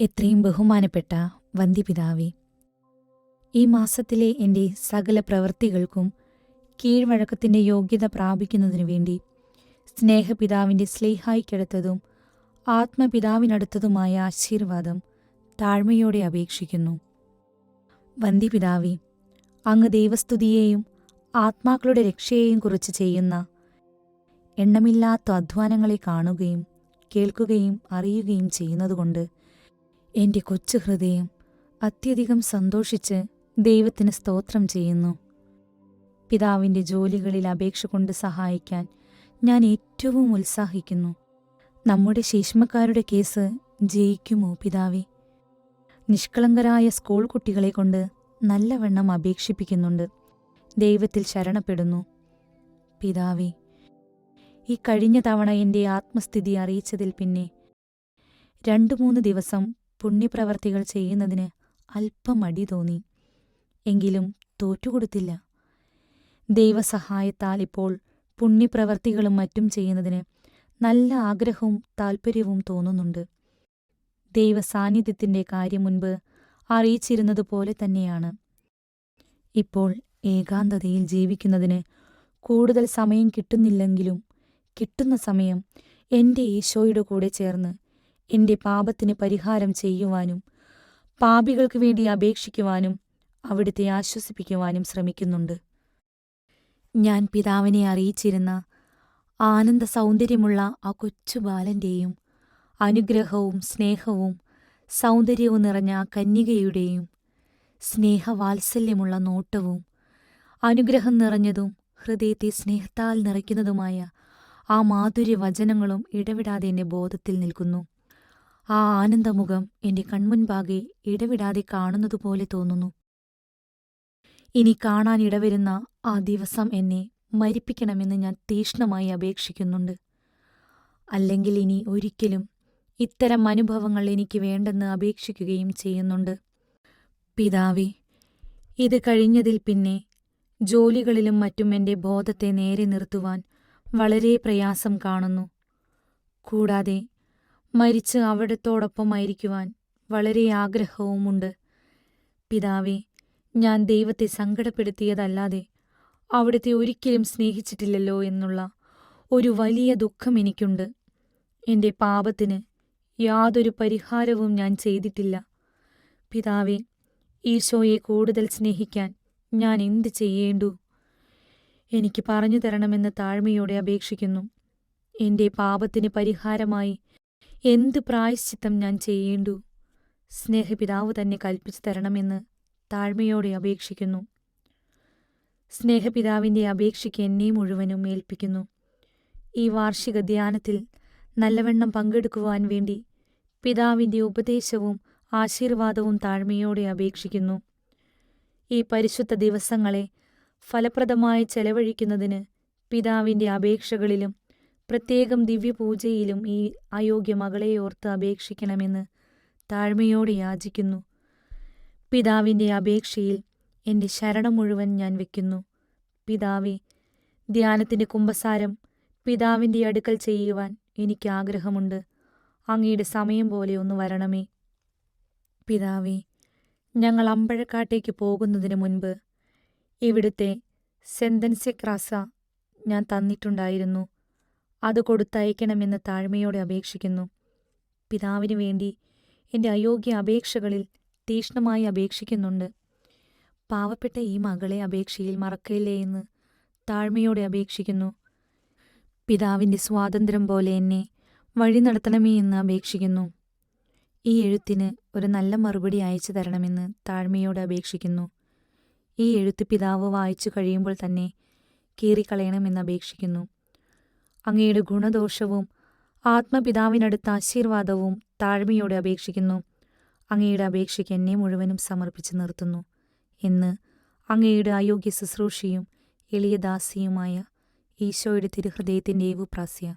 എത്രയും ബഹുമാനപ്പെട്ട വന്ദിപിതാവേ ഈ മാസത്തിലെ എന്റെ സകല പ്രവൃത്തികൾക്കും കീഴ്വഴക്കത്തിന്റെ യോഗ്യത പ്രാപിക്കുന്നതിനു വേണ്ടി സ്നേഹപിതാവിന്റെ സ്ലേഹായിക്കെടുത്തതും ആത്മപിതാവിനടുത്തതുമായ ആശീർവാദം താഴ്മയോടെ അപേക്ഷിക്കുന്നു. വന്ദിപിതാവേ അങ്ങ് ദൈവസ്തുതിയെയും ആത്മാക്കളുടെ രക്ഷയെയും കുറിച്ച് ചെയ്യുന്ന എണ്ണമില്ലാത്ത അധ്വാനങ്ങളെ കാണുകയും കേൾക്കുകയും അറിയുകയും ചെയ്യുന്നതുകൊണ്ട് എന്റെ കൊച്ചു ഹൃദയം അത്യധികം സന്തോഷിച്ച് ദൈവത്തിന് സ്തോത്രം ചെയ്യുന്നു. പിതാവിന്റെ ജോലികളിൽ അപേക്ഷ കൊണ്ട് സഹായിക്കാൻ ഞാൻ ഏറ്റവും ഉത്സാഹിക്കുന്നു. നമ്മുടെ ശേഷ്മക്കാരുടെ കേസ് ജയിക്കുമോ പിതാവേ? നിഷ്കളങ്കരായ സ്കൂൾ കുട്ടികളെ കൊണ്ട് നല്ലവണ്ണം അപേക്ഷിപ്പിക്കുന്നുണ്ട്. ദൈവത്തിൽ ശരണപ്പെടുന്നു. പിതാവേ ഈ കഴിഞ്ഞ തവണ എന്റെ ആത്മസ്ഥിതി അറിയിച്ചതിൽ പിന്നെ രണ്ടു മൂന്ന് ദിവസം പുണ്യപ്രവർത്തികൾ ചെയ്യുന്നതിന് അല്പം മടി തോന്നി. എങ്കിലും തോറ്റുകൊടുത്തില്ല. ദൈവസഹായത്താൽ ഇപ്പോൾ പുണ്യപ്രവർത്തികളും മറ്റും ചെയ്യുന്നതിന് നല്ല ആഗ്രഹവും താൽപ്പര്യവും തോന്നുന്നുണ്ട്. ദൈവസാന്നിധ്യത്തിന്റെ കാര്യം മുൻപ് അറിയിച്ചിരുന്നതുപോലെ തന്നെയാണ്. ഇപ്പോൾ ഏകാന്തതയിൽ ജീവിക്കുന്നതിന് കൂടുതൽ സമയം കിട്ടുന്നില്ലെങ്കിലും കിട്ടുന്ന സമയം എന്റെ ഈശോയുടെ കൂടെ ചേർന്ന് എന്റെ പാപത്തിന് പരിഹാരം ചെയ്യുവാനും പാപികൾക്ക് വേണ്ടി അപേക്ഷിക്കുവാനും അവിടുത്തെ ആശ്വസിപ്പിക്കുവാനും ശ്രമിക്കുന്നുണ്ട്. ഞാൻ പിതാവിനെ അറിയിച്ചിരുന്ന ആനന്ദ സൗന്ദര്യമുള്ള ആ കൊച്ചു ബാലന്റെയും അനുഗ്രഹവും സ്നേഹവും സൗന്ദര്യവും നിറഞ്ഞ ആ കന്യകയുടെയും സ്നേഹവാത്സല്യമുള്ള നോട്ടവും അനുഗ്രഹം നിറഞ്ഞതും ഹൃദയത്തെ സ്നേഹത്താൽ നിറയ്ക്കുന്നതുമായ ആ മാധുര്യ വചനങ്ങളും ഇടവിടാതെ എന്നെ ബോധത്തിൽ നിൽക്കുന്നു. ആ ആനന്ദമുഖം എന്റെ കൺമുൻപാകെ ഇടവിടാതെ കാണുന്നതുപോലെ തോന്നുന്നു. ഇനി കാണാൻ ഇടവരുന്ന ആ ദിവസം എന്നെ മരിപ്പിക്കണമെന്ന് ഞാൻ തീഷ്ണമായി അപേക്ഷിക്കുന്നുണ്ട്. അല്ലെങ്കിൽ ഇനി ഒരിക്കലും ഇത്തരം അനുഭവങ്ങൾ എനിക്ക് വേണ്ടെന്ന് അപേക്ഷിക്കുകയും ചെയ്യുന്നുണ്ട്. പിതാവി ഇത് കഴിഞ്ഞതിൽ പിന്നെ ജോലികളിലും മറ്റും എന്റെ ബോധത്തെ നേരെ നിർത്തുവാൻ വളരെ പ്രയാസം കാണുന്നു. കൂടാതെ മരിച്ച് അവിടത്തോടൊപ്പമായിരിക്കുവാൻ വളരെ ആഗ്രഹവുമുണ്ട്. പിതാവേ ഞാൻ ദൈവത്തെ സങ്കടപ്പെടുത്തിയതല്ലാതെ അവിടുത്തെ ഒരിക്കലും സ്നേഹിച്ചിട്ടില്ലല്ലോ എന്നുള്ള ഒരു വലിയ ദുഃഖം എനിക്കുണ്ട്. എന്റെ പാപത്തിന് യാതൊരു പരിഹാരവും ഞാൻ ചെയ്തിട്ടില്ല. പിതാവേ ഈശോയെ കൂടുതൽ സ്നേഹിക്കാൻ ഞാൻ എന്ത് ചെയ്യേണ്ടു? എനിക്ക് പറഞ്ഞു തരണമെന്ന് താഴ്മയോടെ അപേക്ഷിക്കുന്നു. എന്റെ പാപത്തിന് പരിഹാരമായി എന്ത് പ്രായശ്ചിത്തം ഞാൻ ചെയ്യേണ്ടു? സ്നേഹപിതാവ് തന്നെ കൽപ്പിച്ചു തരണമെന്ന് താഴ്മയോടെ അപേക്ഷിക്കുന്നു. സ്നേഹപിതാവിന്റെ അപേക്ഷയ്ക്ക് എന്നെ മുഴുവനും ഏൽപ്പിക്കുന്നു. ഈ വാർഷിക ധ്യാനത്തിൽ നല്ലവണ്ണം പങ്കെടുക്കുവാൻ വേണ്ടി പിതാവിന്റെ ഉപദേശവും ആശീർവാദവും താഴ്മയോടെ അപേക്ഷിക്കുന്നു. ഈ പരിശുദ്ധ ദിവസങ്ങളെ ഫലപ്രദമായി ചെലവഴിക്കുന്നതിന് പിതാവിന്റെ അപേക്ഷകളിലും പ്രത്യേകം ദിവ്യപൂജയിലും ഈ അയോഗ്യ മകളെ ഓർത്ത് അപേക്ഷിക്കണമെന്ന് താഴ്മയോടെ യാചിക്കുന്നു. പിതാവിന്റെ അപേക്ഷയിൽ എന്റെ ശരണം മുഴുവൻ ഞാൻ വയ്ക്കുന്നു പിതാവേ ധ്യാനത്തിന്റെ കുമ്പസാരം പിതാവിന്റെ അടുക്കൽ ചെയ്യുവാൻ എനിക്ക് ആഗ്രഹമുണ്ട്. അങ്ങയുടെ സമയം പോലെ ഒന്ന് വരണമേ. പിതാവേ ഞങ്ങൾ അമ്പഴക്കാട്ടേക്ക് പോകുന്നതിന് മുൻപ് ഇവിടുത്തെ സെന്തൻസെക്രാസ ഞാൻ തന്നിട്ടുണ്ടായിരുന്നു. അത് കൊടുത്തയക്കണമെന്ന് താഴ്മയോടെ അപേക്ഷിക്കുന്നു. പിതാവിനു വേണ്ടി എന്റെ അയോഗ്യ അപേക്ഷകളിൽ തീഷ്ണമായി അപേക്ഷിക്കുന്നുണ്ട്. പാവപ്പെട്ട ഈ മകളെ അപേക്ഷയിൽ മറക്കയില്ലേ എന്ന് താഴ്മയോടെ അപേക്ഷിക്കുന്നു. പിതാവിന്റെ സ്വാതന്ത്ര്യം പോലെ എന്നെ വഴി നടത്തണമേ എന്ന് അപേക്ഷിക്കുന്നു. ഈ എഴുത്തിന് ഒരു നല്ല മറുപടി അയച്ചു തരണമെന്ന് താഴ്മയോടെ അപേക്ഷിക്കുന്നു. ഈ എഴുത്ത് പിതാവ് വായിച്ചു കഴിയുമ്പോൾ തന്നെ കീറിക്കളയണമെന്ന് അപേക്ഷിക്കുന്നു. അങ്ങയുടെ ഗുണദോഷവും ആത്മപിതാവിനടുത്ത ആശീർവാദവും താഴ്മയോടെ അപേക്ഷിക്കുന്നു. അങ്ങയുടെ അപേക്ഷയ്ക്ക് എന്നെ മുഴുവനും സമർപ്പിച്ചു നിർത്തുന്നു. എന്ന് അങ്ങയുടെ അയോഗ്യ ശുശ്രൂഷയും എളിയദാസിയുമായ ഈശോയുടെ തിരുഹൃദയത്തിന്റെ ഏവുപ്രാസ്യ.